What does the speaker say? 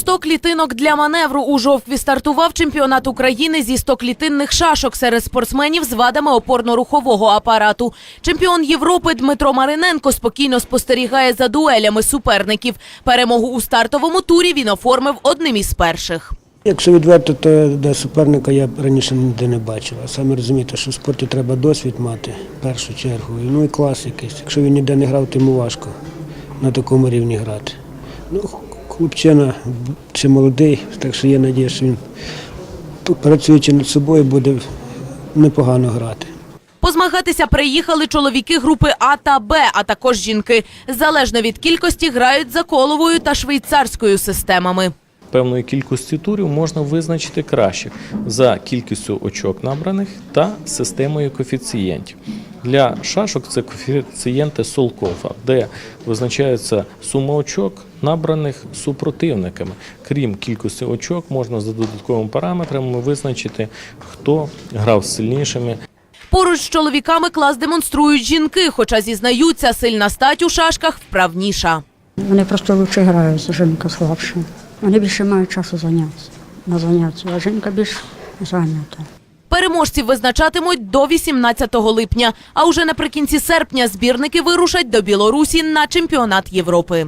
100 клітинок для маневру у жовтві стартував чемпіонат України зі 100 клітинних шашок серед спортсменів з вадами опорно-рухового апарату. Чемпіон Європи Дмитро Мариненко спокійно спостерігає за дуелями суперників. Перемогу у стартовому турі він оформив одним із перших. Якщо відверто, то де суперника я раніше ніде не бачив. А самі розумієте, що в спорті треба досвід мати в першу чергу. Ну і клас якийсь. Якщо він ніде не грав, то йому важко на такому рівні грати. Ну, хлопчина ще молодий, так що є надія, що він працюючи над собою, буде непогано грати. Позмагатися приїхали чоловіки групи А та Б, а також жінки. Залежно від кількості грають за коловою та швейцарською системами. Певної кількості турів можна визначити краще за кількістю очок набраних та системою коефіцієнтів. Для шашок це коефіцієнти Солкофа, де визначається сума очок, набраних супротивниками. Крім кількості очок, можна за додатковими параметрами визначити, хто грав сильнішими Поруч з чоловіками клас демонструють жінки, хоча зізнаються, сильна стать у шашках вправніша. Вони просто лучше грають, жінка слабша. Вони більше мають часу зайнятися на заняття, а жінка більш зайнята. Переможців визначатимуть до 18 липня, а уже наприкінці серпня збірники вирушать до Білорусі на чемпіонат Європи.